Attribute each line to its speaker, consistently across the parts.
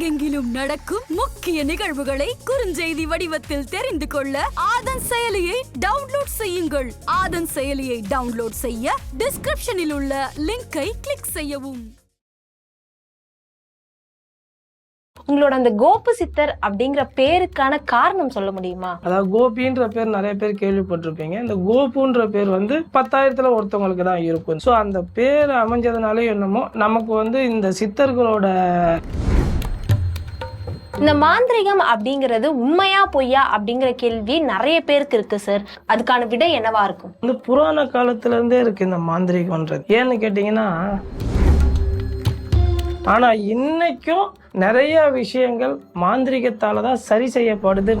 Speaker 1: உலகெங்கிலும் நடக்கும் முக்கிய நிகழ்வுகளை குறுஞ்செய்தி வடிவத்தில் தெரிந்து கொள்ள ஆதன் செயலியை டவுன்லோட் செய்யுங்கள். ஆதன் செயலியை டவுன்லோட் செய்ய டிஸ்கிரிப்ஷனில் உள்ள லிங்கை கிளிக் செய்யவும்.
Speaker 2: உங்களோட அந்த கோபு சித்தர் அப்படிங்கிற பேருக்கான காரணம் சொல்ல முடியுமா?
Speaker 3: அதாவது கோபின்ற பேர் நிறைய பேர் கேள்விப்பட்டிருப்பீங்க. இந்த கோபுன்ற பேர் வந்து பத்தாயிரத்துல ஒருத்தவங்களுக்கு தான் இருக்கும். ஸோ அந்த பேர் அமைஞ்சதுனாலே என்னமோ நமக்கு வந்து இந்த சித்தர்களோட
Speaker 2: இந்த மாந்திரிகம் அப்படிங்கிறது உண்மையா பொய்யா அப்படிங்கிற கேள்வி நிறைய பேருக்கு இருக்கு சார் அதுக்கான விடை என்னவா இருக்கும்?
Speaker 3: இந்த புராண காலத்துல இருந்தே இருக்கு இந்த மாந்திரிகம்ன்றது. ஏன்னு கேட்டீங்கன்னா ஆனா இன்னைக்கும் நிறைய விஷயங்கள் மாந்திரிகத்தால தான் சரி செய்யப்படுது.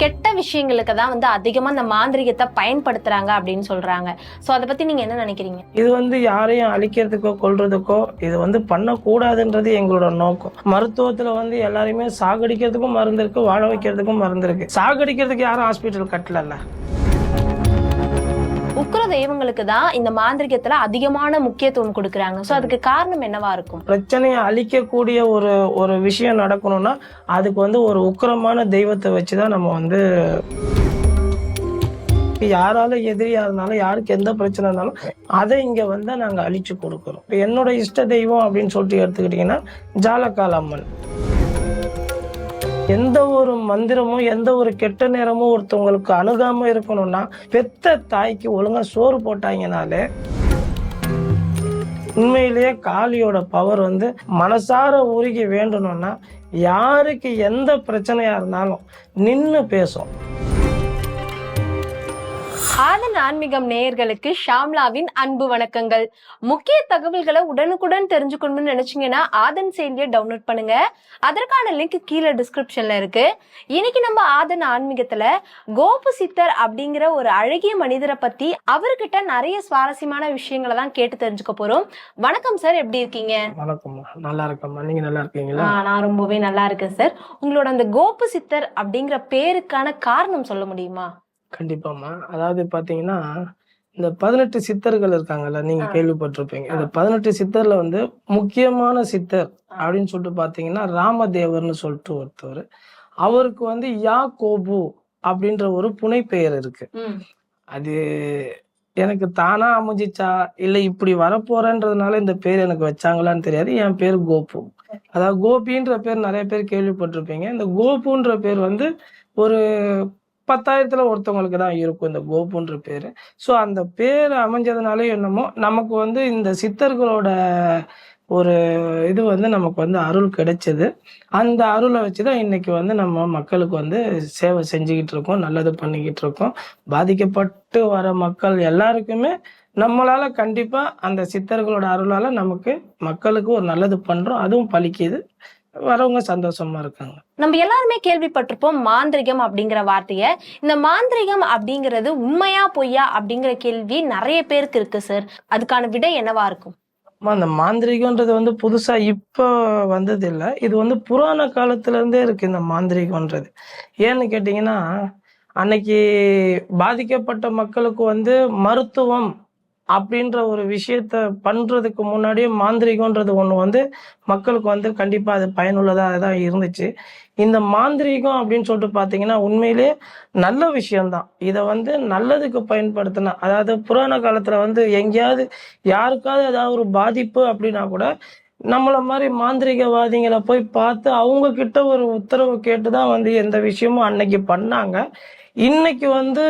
Speaker 2: கெட்ட விஷயங்களுக்கு தான் வந்து அதிகமா அந்த மாந்திரிகத்தை பயன்படுத்துறாங்க அப்படின்னு சொல்றாங்க. சோ அதை பத்தி நீங்க என்ன நினைக்கிறீங்க?
Speaker 3: இது வந்து யாரையும் அழிக்கிறதுக்கோ கொள்றதுக்கோ இது வந்து பண்ணக்கூடாதுன்றது எங்களோட நோக்கம். மருத்துவத்துல வந்து எல்லாரையுமே சாகடிக்கிறதுக்கும் மருந்து இருக்கு வாழ வைக்கிறதுக்கும் மருந்து இருக்கு. சாகடிக்கிறதுக்கு யாரும் ஹாஸ்பிட்டல் கட்டலல்ல.
Speaker 2: உக்கிர தெய்வங்களுக்கு தான் இந்த மாந்திரிகத்துல அதிகமான முக்கியத்துவம் கொடுக்கறாங்க. சோ அதுக்கு காரணம் என்னவா இருக்கும்?
Speaker 3: பிரச்சனையை அழிக்கக்கூடிய ஒரு ஒரு விஷயம் நடக்கணும்னா அதுக்கு வந்து ஒரு உக்கிரமான தெய்வத்தை வச்சுதான் நம்ம வந்து யாரால எதிரியா இருந்தாலும் யாருக்கு எந்த பிரச்சனை இருந்தாலும் அதை இங்க வந்து நாங்க அழிச்சு கொடுக்குறோம். என்னோட இஷ்ட தெய்வம் அப்படின்னு சொல்லிட்டு எடுத்துக்கிட்டீங்கன்னா ஜாலக்கால அம்மன் எந்த ஒரு மந்திரமும் எந்த ஒரு கெட்ட நேரமும் ஒருத்தவங்களுக்கு அணுகாம இருக்கணும்னா பெத்த தாய்க்கு ஒழுங்கா சோறு போட்டாங்கனாலே உண்மையிலேயே காளியோட பவர் வந்து மனசார உருகி வேண்டணும்னா யாருக்கு எந்த பிரச்சனையா இருந்தாலும் நின்று பேசும்.
Speaker 2: ஆதன் ஆன்மீகம் நேயர்களுக்கு ஷாம்லாவின் அன்பு வணக்கங்கள். முக்கிய தகவல்களை உடனுக்குடன் தெரிஞ்சுக்கணும்னு நினைச்சீங்கன்னா ஆதன் செயலியை டவுன்லோட் பண்ணுங்க. அதற்கான லிங்க் கீழே டிஸ்கிரிப்ஷன்ல இருக்கு. இன்னைக்கு நம்ம ஆதன் ஆன்மீகத்துல கோபு சித்தர் அப்படிங்கிற ஒரு அழகிய மனிதரை பத்தி அவர்கிட்ட நிறைய சுவாரஸ்யமான விஷயங்களை தான் கேட்டு தெரிஞ்சுக்க போறோம். வணக்கம் சார் எப்படி இருக்கீங்க?
Speaker 3: வணக்கம்மா. நல்லா இருக்கம்மா. நீங்க நல்லா இருக்கீங்களா?
Speaker 2: நான் ரொம்பவே நல்லா இருக்கேன் சார். உங்களோட அந்த கோபு சித்தர் அப்படிங்கிற பேருக்கான காரணம் சொல்ல முடியுமா?
Speaker 3: கண்டிப்பாம்மா. அதாவது பாத்தீங்கன்னா இந்த பதினெட்டு சித்தர்கள் இருக்காங்கல்ல நீங்க
Speaker 2: ஆ.
Speaker 3: கேள்விப்பட்டிருப்பீங்க. இந்த பதினெட்டு சித்தர்ல வந்து முக்கியமான சித்தர் அப்படின்னு சொல்லிட்டு பாத்தீங்கன்னா ராமதேவர்னு சொல்லிட்டு ஒருத்தவர். அவருக்கு வந்து யா கோபு அப்படின்ற ஒரு புனைப்பெயர் இருக்கு. அது எனக்கு தானா அமைஞ்சிச்சா இல்ல இப்படி வரப்போறேன்றதுனால இந்த பேர் எனக்கு வச்சாங்களான்னு தெரியாது. என் பேர் கோபு. அதாவது கோபின்ற பேர் நிறைய பேர் கேள்விப்பட்டிருப்பீங்க. இந்த கோபுன்ற பேர் வந்து ஒரு பத்தாயிரத்துல ஒருத்தவங்களுக்கு தான் இருக்கும் இந்த கோபுன்ற பேர். ஸோ அந்த பேர் அமைஞ்சதுனால என்னமோ நமக்கு வந்து இந்த சித்தர்களோட ஒரு இது வந்து நமக்கு வந்து அருள் கிடைச்சது. அந்த அருளை வச்சு தான் இன்னைக்கு வந்து நம்ம மக்களுக்கு வந்து சேவை செஞ்சுக்கிட்டு இருக்கோம் நல்லது பண்ணிக்கிட்டு இருக்கோம். பாதிக்கப்பட்டு வர மக்கள் எல்லாருக்குமே நம்மளால கண்டிப்பா அந்த சித்தர்களோட அருளால நமக்கு மக்களுக்கு ஒரு நல்லது பண்றோம். அதுவும் பழிக்குது வரவங்க சந்தோஷமா இருக்காங்க.
Speaker 2: நம்ம எல்லாருமே கேள்விப்பட்டிருப்போம் மாந்திரிகம் அப்படிங்கிற வார்த்தைய. இந்த மாந்திரிகம் அப்படிங்கிறது உண்மையா பொய்யா அப்படிங்கிற கேள்வி நிறைய பேருக்கு இருக்கு சார் அதுக்கான விடை என்னவா இருக்கும்?
Speaker 3: அந்த மாந்திரிகம்ன்றது வந்து புதுசா இப்போ வந்தது இல்லை இது வந்து புராண காலத்துல இருந்தே இருக்கு இந்த மாந்திரிகம்ன்றது. ஏன்னு கேட்டிங்கன்னா அன்னைக்கு பாதிக்கப்பட்ட மக்களுக்கு வந்து மருத்துவம் அப்படின்ற ஒரு விஷயத்த பண்றதுக்கு முன்னாடியே மாந்திரிகம்ன்றது ஒண்ணு வந்து மக்களுக்கு வந்து கண்டிப்பா அது பயனுள்ளதாக தான் இருந்துச்சு. இந்த மாந்திரீகம் அப்படின்னு சொல்லிட்டு பார்த்தீங்கன்னா உண்மையிலே நல்ல விஷயம்தான். இதை வந்து நல்லதுக்கு பயன்படுத்தினா அதாவது புராண காலத்துல வந்து எங்கேயாவது யாருக்காவது ஏதாவது ஒரு பாதிப்பு அப்படின்னா கூட நம்மள மாதிரி மாந்திரிகவாதிகளை போய் பார்த்து அவங்க கிட்ட ஒரு உத்தரவு கேட்டு தான் வந்து எந்த விஷயமும் அன்னைக்கு பண்ணாங்க. இன்னைக்கு வந்து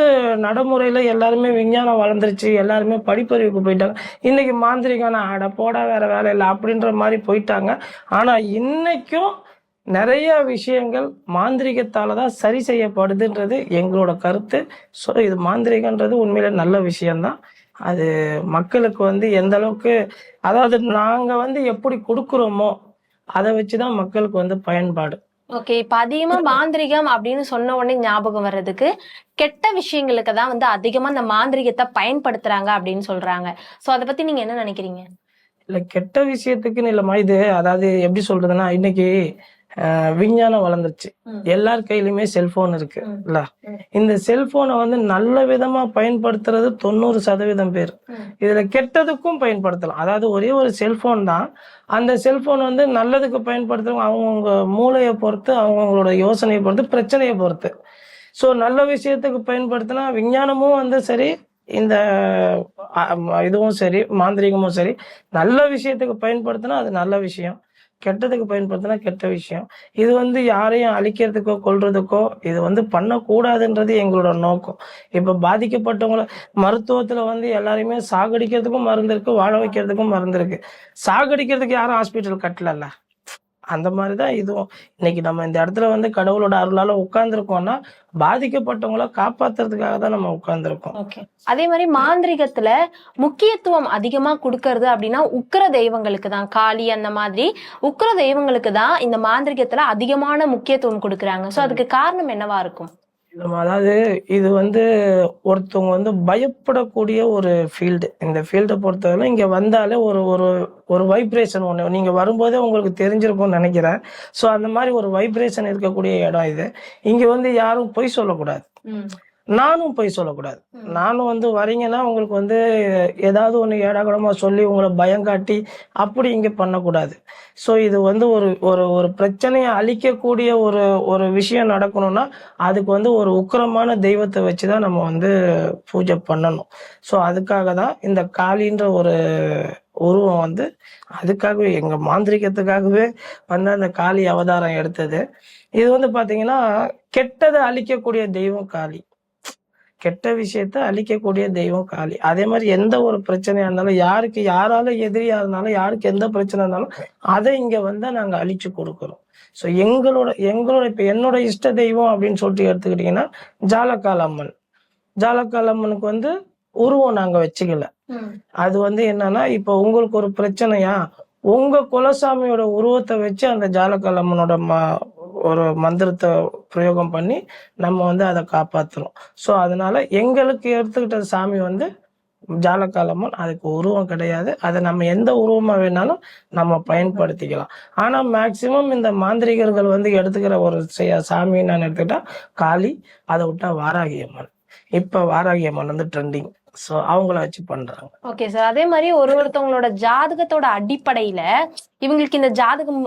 Speaker 3: நடைமுறையில எல்லாருமே விஞ்ஞானம் வளர்ந்துருச்சு எல்லாருமே படிப்பறிவுக்கு போயிட்டாங்க. இன்னைக்கு மாந்திரிகான அட போடா வேற வேலை இல்லை அப்படின்ற மாதிரி போயிட்டாங்க. ஆனா இன்னைக்கும் நிறைய விஷயங்கள் மாந்திரிகத்தால தான் சரி செய்யப்படுதுன்றது எங்களோட கருத்து. ஸோ இது மாந்திரிகன்றது உண்மையில நல்ல விஷயம்தான். அது மக்களுக்கு வந்து எந்த அளவுக்கு அதாவது நாங்க வந்து எப்படி கொடுக்குறோமோ அதை வச்சுதான் மக்களுக்கு வந்து பயன்பாடு.
Speaker 2: ஓகே இப்ப அதிகமா மாந்திரிகம் அப்படின்னு சொன்ன உடனே ஞாபகம் வர்றதுக்கு கெட்ட விஷயங்களுக்கு தான் வந்து அதிகமா இந்த மாந்திரிகத்தை பயன்படுத்துறாங்க அப்படின்னு சொல்றாங்க. சோ அதை பத்தி நீங்க என்ன நினைக்கிறீங்க?
Speaker 3: இல்ல கெட்ட விஷயத்துக்குன்னு இல்லம்மா இது அதாவது எப்படி சொல்றதுன்னா இன்னைக்கு விஞ்ஞானம் வளர்ந்துருச்சு. எல்லார் கையிலுமே செல்போன் இருக்கு
Speaker 2: ம்.
Speaker 3: இல்ல
Speaker 2: ம்.
Speaker 3: இந்த செல்போனை வந்து நல்ல விதமா பயன்படுத்துறது தொண்ணூறு சதவீதம் பேர். இதுல கெட்டதுக்கும் பயன்படுத்தலாம் அதாவது ஒரே ஒரு செல்போன் தான் அந்த செல்போன் வந்து நல்லதுக்கு பயன்படுத்துறவங்க அவங்கவுங்க மூளையை பொறுத்து அவங்கவுங்களோட யோசனையை பொறுத்து பிரச்சனையை பொறுத்து ஸோ நல்ல விஷயத்துக்கு பயன்படுத்தினா விஞ்ஞானமும் வந்து சரி இந்த இதுவும் சரி மாந்திரிகமும் சரி நல்ல விஷயத்துக்கு பயன்படுத்தினா அது நல்ல விஷயம் கெட்டதுக்கு பயன்படுத்தினா கெட்ட விஷயம். இது வந்து யாரையும் அழிக்கிறதுக்கோ கொல்றதுக்கோ இது வந்து பண்ணக்கூடாதுன்றது எங்களோட நோக்கம். இப்ப பாதிக்கப்பட்டவங்கள மருத்துவத்துல வந்து எல்லாரையுமே சாகடிக்கிறதுக்கும் மருந்து இருக்கு வாழ வைக்கிறதுக்கும் மருந்து இருக்கு. சாகடிக்கிறதுக்கு யாரும் ஹாஸ்பிட்டல் கட்டலல்ல. அந்த மாதிரி தான் இதுவும். இன்னைக்கு நம்ம இந்த இடத்துல வந்து கடவுளோட அருளால உட்கார்ந்துருக்கோம்னா பாதிக்கப்பட்டவங்கள காப்பாத்துறதுக்காக தான் நம்ம உட்கார்ந்துருக்கோம்.
Speaker 2: ஓகே. அதே மாதிரி மாந்திரிகத்துல முக்கியத்துவம் அதிகமா கொடுக்கறது அப்படின்னா உக்கிர தெய்வங்களுக்கு தான். காளி அந்த மாதிரி உக்கிர தெய்வங்களுக்கு தான் இந்த மாந்திரிகத்துல அதிகமான முக்கியத்துவம் கொடுக்குறாங்க. சோ அதுக்கு காரணம் என்னவா இருக்கும்?
Speaker 3: நம்ம அதாவது இது வந்து ஒருத்தவங்க வந்து பயப்படக்கூடிய ஒரு ஃபீல்டு இந்த ஃபீல்டை பொறுத்தவரை இங்கே வந்தாலே ஒரு ஒரு ஒரு வைப்ரேஷன் ஒன்று நீங்கள் வரும்போதே உங்களுக்கு தெரிஞ்சிருக்கும்னு நினைக்கிறேன். ஸோ அந்த மாதிரி ஒரு வைப்ரேஷன் இருக்கக்கூடிய இடம் இது. இங்கே வந்து யாரும் பொய் சொல்லக்கூடாது. நானும் பொய் சொல்லக்கூடாது. நானும் வந்து வரீங்கன்னா உங்களுக்கு வந்து ஏதாவது ஒன்று ஏடாகூடமா சொல்லி உங்களை பயம் காட்டி அப்படி இங்க பண்ணக்கூடாது. ஸோ இது வந்து ஒரு ஒரு ஒரு பிரச்சனையை அழிக்கக்கூடிய ஒரு ஒரு விஷயம் நடக்கணும்னா அதுக்கு வந்து ஒரு உக்கிரமான தெய்வத்தை வச்சு தான் நம்ம வந்து பூஜை பண்ணணும். ஸோ அதுக்காக தான் இந்த காளின்ற ஒரு உருவம் வந்து அதுக்காகவே எங்க மாந்திரிகத்துக்காகவே வந்து அந்த காளி அவதாரம் எடுத்தது. இது வந்து பாத்தீங்கன்னா கெட்டதை அழிக்கக்கூடிய தெய்வம் காளி. கெட்ட விஷயத்த அழிக்கக்கூடிய தெய்வம் காளி. அதே மாதிரி எந்த ஒரு பிரச்சனையா இருந்தாலும் யாருக்கு யாரால எதிரியா இருந்தாலும் யாருக்கு எந்த பிரச்சனை இருந்தாலும் அதை இங்க வந்து நாங்க அழிச்சு கொடுக்குறோம். ஸோ எங்களோட எங்களோட இப்ப என்னோட இஷ்ட தெய்வம் அப்படின்னு சொல்லிட்டு எடுத்துக்கிட்டீங்கன்னா ஜாலக்கால் அம்மன் ஜாலக்கால் அம்மனுக்கு வந்து உருவம் நாங்க வச்சுக்கல. அது வந்து என்னன்னா இப்ப உங்களுக்கு ஒரு பிரச்சனையா உங்க குலசாமியோட உருவத்தை வச்சு அந்த ஜாலக்கால் அம்மனோட ஒரு மந்திரத்தை பிரயோகம் பண்ணி நம்ம வந்து அதை காப்பாத்துறோம். ஸோ அதனால எங்களுக்கு எடுத்துக்கிட்ட சாமி வந்து ஜாலக்காலம்மன் அதுக்கு உருவம் கிடையாது. அதை நம்ம எந்த உருவமாக வேணாலும் நம்ம பயன்படுத்திக்கலாம். ஆனால் மேக்சிமம் இந்த மாந்திரிகர்கள் வந்து எடுத்துக்கிற ஒரு செய- சாமி நான் எடுத்துக்கிட்டா காளி அதை விட்டா வாராகி அம்மன். இப்போ வாராகி அம்மன் வந்து ட்ரெண்டிங் ஸோ அவங்கள வச்சு பண்றாங்க.
Speaker 2: ஓகே சார் அதே மாதிரி ஒரு ஒருத்தவங்களோட ஜாதகத்தோட அடிப்படையில இவங்களுக்கு இந்த ஜாதகம்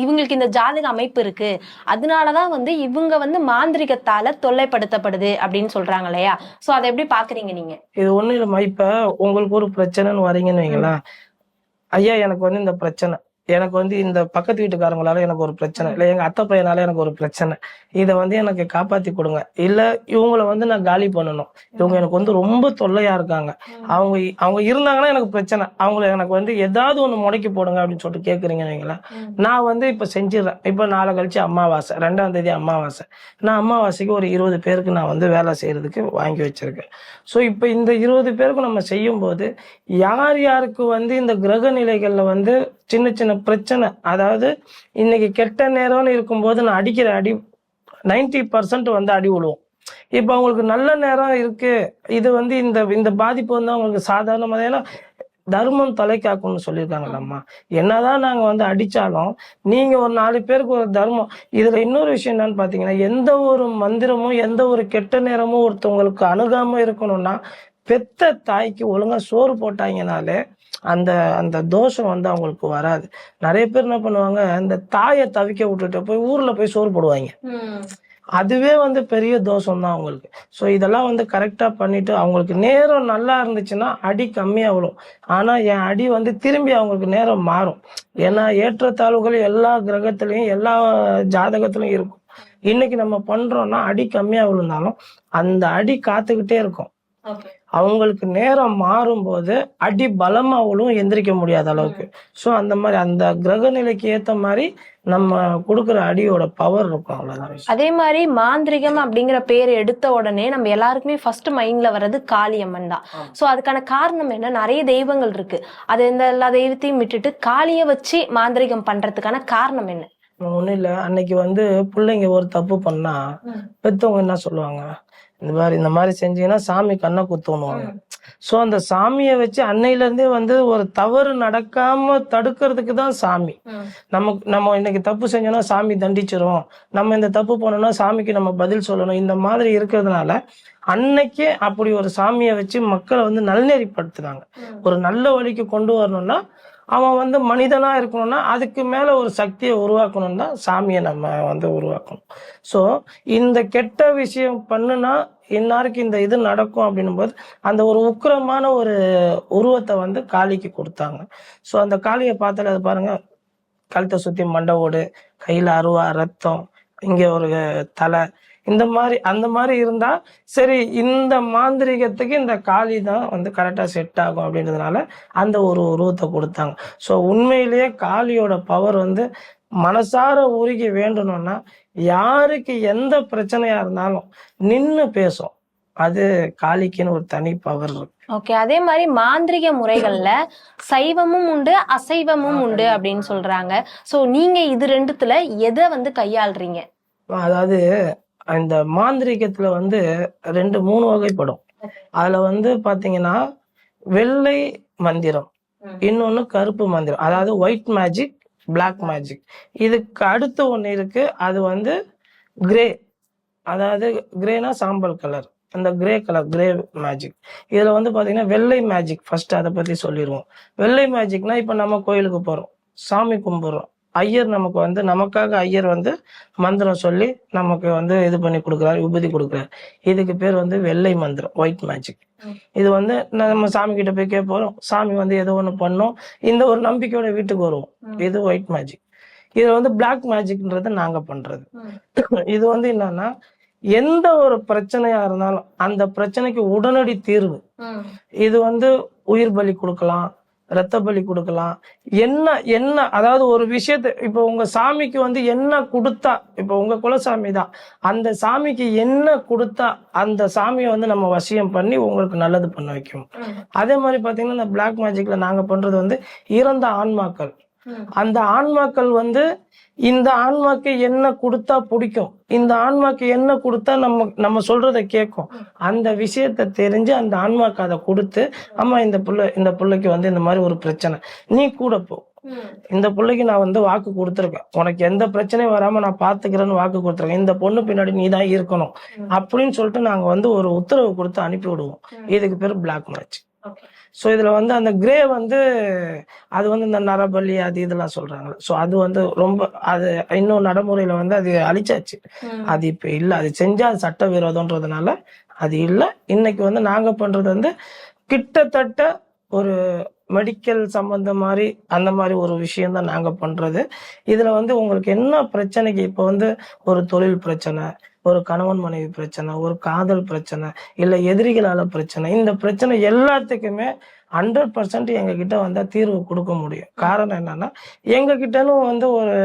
Speaker 2: இவங்களுக்கு இந்த ஜாதக அமைப்பு இருக்கு. அதனாலதான் வந்து இவங்க வந்து மாந்திரிகத்தால தொல்லைப்படுத்தப்படுது அப்படின்னு சொல்றாங்க இல்லையா? சோ அதை எப்படி பாக்குறீங்க நீங்க?
Speaker 3: இது ஒண்ணும் இல்லைம்மா. இப்ப உங்களுக்கு ஒரு பிரச்சனைன்னு வரீங்கன்னு வைங்களேன். ஐயா எனக்கு வந்து இந்த பிரச்சனை. எனக்கு வந்து இந்த பக்கத்து வீட்டுக்காரங்களால எனக்கு ஒரு பிரச்சனை. இல்ல எங்க அத்தை பையனால எனக்கு ஒரு பிரச்சனை. இதை வந்து எனக்கு காப்பாத்தி கொடுங்க. இல்ல இவங்கள வந்து நான் காலி பண்ணணும். இவங்க எனக்கு வந்து ரொம்ப தொல்லையா இருக்காங்க. அவங்க அவங்க இருந்தாங்கன்னா எனக்கு பிரச்சனை. அவங்கள எனக்கு வந்து ஏதாவது ஒண்ணு முடக்கி போடுங்க அப்படின்னு சொல்லிட்டு கேக்குறீங்கன்னு வைங்களேன் நான் வந்து இப்ப செஞ்சிடறேன். இப்ப நாளை கழிச்சு அமாவாசை ரெண்டாம் தேதி அமாவாசை நான் அமாவாசைக்கு ஒரு இருபது பேருக்கு நான் வந்து வேலை செய்யறதுக்கு வாங்கி வச்சிருக்கேன். ஸோ இப்போ இந்த இருபது பேருக்கு நம்ம செய்யும்போது யார் யாருக்கு வந்து இந்த கிரக நிலைகள்ல வந்து சின்ன சின்ன பிரச்சனை. அதாவது இன்னைக்கு கெட்ட நேரம்னு இருக்கும்போது நான் அடிக்கிற அடி 90% பர்சன்ட் வந்து அடி விழுவோம் இப்போ அவங்களுக்கு நல்ல நேரம் இருக்கு. இது வந்து இந்த இந்த பாதிப்பு வந்து அவங்களுக்கு சாதாரணமாக ஏன்னா தர்மம் தலை காக்கும்னு சொல்லியிருக்காங்கல்லம்மா என்னதான் நாங்கள் வந்து அடித்தாலும் நீங்கள் ஒரு நாலு பேருக்கு ஒரு தர்மம். இதில் இன்னொரு விஷயம் என்னன்னு பார்த்தீங்கன்னா எந்த ஒரு மந்திரமும் எந்த ஒரு கெட்ட நேரமும் ஒருத்தவங்களுக்கு அணுகாமல் இருக்கணும்னா பெத்த தாய்க்கு ஒழுங்காக சோறு போட்டாங்கனாலே அந்த அந்த தோஷம் வந்து அவங்களுக்கு வராது. நிறைய பேர் என்ன பண்ணுவாங்க அந்த தாயை தவிக்க விட்டுட்டு போய் ஊர்ல போய் சோறு போடுவாங்க. அதுவே வந்து பெரிய தோஷம் தான் அவங்களுக்கு. ஸோ இதெல்லாம் வந்து கரெக்டாக பண்ணிட்டு அவங்களுக்கு நேரம் நல்லா இருந்துச்சுன்னா அடி கம்மியாக விழும். ஆனால் என் அடி வந்து திரும்பி அவங்களுக்கு நேரம் மாறும். ஏன்னா ஏற்றத்தாழ்வுகள் எல்லா கிரகத்துலையும் எல்லா ஜாதகத்துலையும் இருக்கும். இன்னைக்கு நம்ம பண்றோம்னா அடி கம்மியா விழுந்தாலும் அந்த அடி காத்துக்கிட்டே இருக்கும். அவங்களுக்கு நேரம் மாறும்போது அடி பலமா விழும் எந்திரிக்க முடியாத அளவுக்கு. ஸோ அந்த மாதிரி அந்த கிரக நிலைக்கு ஏத்த மாதிரி நம்ம கொடுக்குற அடியோட பவர் இருக்கும். அவ்வளவுதான் விஷயம்.
Speaker 2: அதே மாதிரி மாந்திரிகம் அப்படிங்கிற பேர் எடுத்த உடனே நம்ம எல்லாருக்குமே ஃபர்ஸ்ட் மைண்ட்ல வர்றது காளியம்மன் தான். சோ அதுக்கான காரணம் என்ன? நிறைய தெய்வங்கள் இருக்கு. அது இந்த எல்லா தெய்வத்தையும் விட்டுட்டு காளிய வச்சு மாந்திரிகம் பண்றதுக்கான காரணம் என்ன?
Speaker 3: ஒண்ணும் இல்ல. அன்னைக்கு வந்து பிள்ளைங்க ஒரு தப்பு பண்ணா பெத்தவங்க என்ன சொல்லுவாங்க? இந்த மாதிரி இந்த மாதிரி செஞ்சீங்கன்னா சாமி கண்ணை குத்தணுவாங்க ஸோ அந்த சாமியை வச்சு அன்னையில இருந்தே வந்து ஒரு தவறு நடக்காம தடுக்கிறதுக்கு தான் சாமி. நமக்கு நம்ம இன்னைக்கு தப்பு செஞ்சோம்னா சாமி தண்டிச்சிரும் நம்ம இந்த தப்பு பண்ணோம்னா சாமிக்கு நம்ம பதில் சொல்லணும். இந்த மாதிரி இருக்கிறதுனால அன்னைக்கே அப்படி ஒரு சாமியை வச்சு மக்களை வந்து நல்நெறிப்படுத்துனாங்க ஒரு நல்ல வழிக்கு கொண்டு வரணும்னா அவன் வந்து மனிதனாக இருக்கணும்னா அதுக்கு மேலே ஒரு சக்தியை உருவாக்கணும்னா தான் சாமியை நம்ம வந்து உருவாக்கணும். ஸோ இந்த கெட்ட விஷயம் பண்ணுனா இன்னாருக்கு இந்த இது நடக்கும் அப்படின்னும் போது அந்த ஒரு உக்கிரமான ஒரு உருவத்தை வந்து காளிக்கு கொடுத்தாங்க. ஸோ அந்த காளியை பார்த்தாலே அது பாருங்க கழுத்தை சுற்றி மண்டை ஓடு அருவா ரத்தம் இங்கே ஒரு தலை இந்த மாதிரி அந்த மாதிரி இருந்தா சரி இந்த மாந்திரிகத்துக்கு இந்த காளி தான் வந்து கரெக்டா செட் ஆகும் அப்படின்றதுனால அந்த ஒரு உருவத்தை கொடுத்தாங்க. ஸோ உண்மையிலேயே காளியோட பவர் வந்து மனசார உருகி வேண்டணும்னா யாருக்கு எந்த பிரச்சனையா இருந்தாலும் நின்னு பேசும். அது காளிக்குன்னு ஒரு தனி பவர் இருக்கு.
Speaker 2: ஓகே அதே மாதிரி மாந்திரிக முறைகள்ல சைவமும் உண்டு அசைவமும் உண்டு அப்படின்னு சொல்றாங்க. சோ நீங்க இது ரெண்டுத்துல எதை வந்து கையாளுறீங்க?
Speaker 3: அதாவது இந்த மாந்திரீகத்துல வந்து ரெண்டு மூணு வகைப்படும். அதுல வந்து பாத்தீங்கன்னா வெள்ளை மந்திரம். இன்னொன்னு கருப்பு மந்திரம். அதாவது ஒயிட் மேஜிக் பிளாக் மேஜிக் இதுக்கு அடுத்து ஒண்ணு இருக்கு. அது வந்து கிரே அதாவது கிரேனா சாம்பல் கலர் அந்த கிரே கலர் கிரே மேஜிக் இதுல வந்து பாத்தீங்கன்னா வெள்ளை மேஜிக் ஃபர்ஸ்ட் அதை பத்தி சொல்லிடுவோம் வெள்ளை மேஜிக்னா இப்ப நம்ம கோயிலுக்கு போறோம். சாமி கும்பிடுறோம். ஐயர் நமக்கு வந்து நமக்காக ஐயர் வந்து மந்திரம் சொல்லி நமக்கு வந்து இது பண்ணி கொடுக்குறாரு விபூதி கொடுக்குறாரு. இதுக்கு பேர் வந்து வெள்ளை மந்திரம் ஒயிட் மேஜிக். இது வந்து நம்ம சாமி கிட்ட போய் கேட்போம். சாமி வந்து ஏதோ ஒண்ணு பண்ணோம். இந்த ஒரு நம்பிக்கையோட வீட்டுக்கு வருவோம். இது ஒயிட் மேஜிக் இது வந்து பிளாக் மேஜிக்ன்றது நாங்க பண்றது. இது வந்து என்னன்னா எந்த ஒரு பிரச்சனையா இருந்தாலும் அந்த பிரச்சனைக்கு உடனடி தீர்வு. இது வந்து உயிர் பலி கொடுக்கலாம் ரத்த பலி கொடுக்கலாம். என்ன என்ன அதாவது ஒரு விஷயத்த இப்போ உங்க சாமிக்கு வந்து என்ன கொடுத்தா இப்போ உங்க குலசாமி தான். அந்த சாமிக்கு என்ன கொடுத்தா அந்த சாமியை வந்து நம்ம வசியம் பண்ணி உங்களுக்கு நல்லது பண்ண வைக்கும். அதே மாதிரி பாத்தீங்கன்னா இந்த பிளாக் மேஜிக்ல நாங்க பண்றது வந்து இறந்த ஆன்மாக்கள். அந்த ஆன்மாக்கள் வந்து இந்த ஆன்மாக்கு என்ன கொடுத்தா பிடிக்கும்? இந்த ஆன்மாக்கு என்ன கொடுத்தா நம்ம நம்ம சொல்றத கேட்கும். அந்த விஷயத்த தெரிஞ்சு அந்த ஆன்மாக்கு அதை கொடுத்து அம்மா இந்த புள்ள இந்த பிள்ளைக்கு வந்து இந்த மாதிரி ஒரு பிரச்சனை. நீ கூட போ. இந்த பிள்ளைக்கு நான் வந்து வாக்கு கொடுத்துருக்கேன். உனக்கு எந்த பிரச்சனையும் வராம நான் பாத்துக்கிறேன்னு வாக்கு கொடுத்துருக்கேன். இந்த பொண்ணு பின்னாடி நீ தான் இருக்கணும். அப்படின்னு சொல்லிட்டு நாங்க வந்து ஒரு உத்தரவு கொடுத்து அனுப்பி விடுவோம் இதுக்கு பேர் பிளாக் மேட்ச் ஸோ இதுல வந்து அந்த கிரே வந்து அது வந்து இந்த நரபலி அது இதெல்லாம் சொல்றாங்க. ஸோ அது வந்து ரொம்ப அது இன்னும் நடைமுறையில வந்து அது அழிச்சாச்சு. அது இப்ப இல்ல. அது செஞ்சா அது சட்டவிரோதம்ன்றதுனால அது இல்ல. இன்னைக்கு வந்து நாங்க பண்றது வந்து கிட்டத்தட்ட ஒரு மெடிக்கல் சம்பந்த மாதிரி அந்த மாதிரி ஒரு விஷயம் தான் நாங்க பண்றது. இதுல வந்து உங்களுக்கு என்ன பிரச்சனைக்கு இப்ப வந்து ஒரு தொழில் பிரச்சனை ஒரு கணவன் மனைவி பிரச்சனை ஒரு காதல் பிரச்சனை இல்ல எதிரிகளால பிரச்சனை இந்த பிரச்சனை எல்லாத்துக்குமே ஹண்ட்ரட் பர்சன்ட் எங்க கிட்ட வந்தா தீர்வு கொடுக்க முடியும். காரணம் என்னன்னா எங்ககிட்டனும் வந்து ஒரு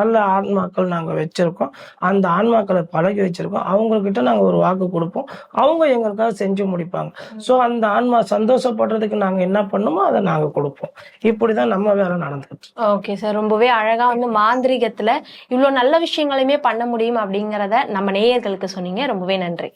Speaker 3: நல்ல ஆன்மாக்கள் நாங்க வச்சிருக்கோம். அந்த ஆன்மாக்களை பழகி வச்சிருக்கோம். அவங்க கிட்ட நாங்க ஒரு வாக்கு கொடுப்போம். அவங்க எங்களுக்காக செஞ்சு முடிப்பாங்க. சோ அந்த ஆன்மா சந்தோஷப்படுறதுக்கு நாங்க என்ன பண்ணுமோ அதை நாங்க கொடுப்போம். இப்படிதான் நம்ம வேலை நடந்துட்டு.
Speaker 2: ஓகே சார் ரொம்பவே அழகா வந்து மாந்திரிகத்துல இவ்வளவு நல்ல விஷயங்களுமே பண்ண முடியும் அப்படிங்கறத நம்ம நேயர்களுக்கு சொன்னீங்க. ரொம்பவே நன்றி.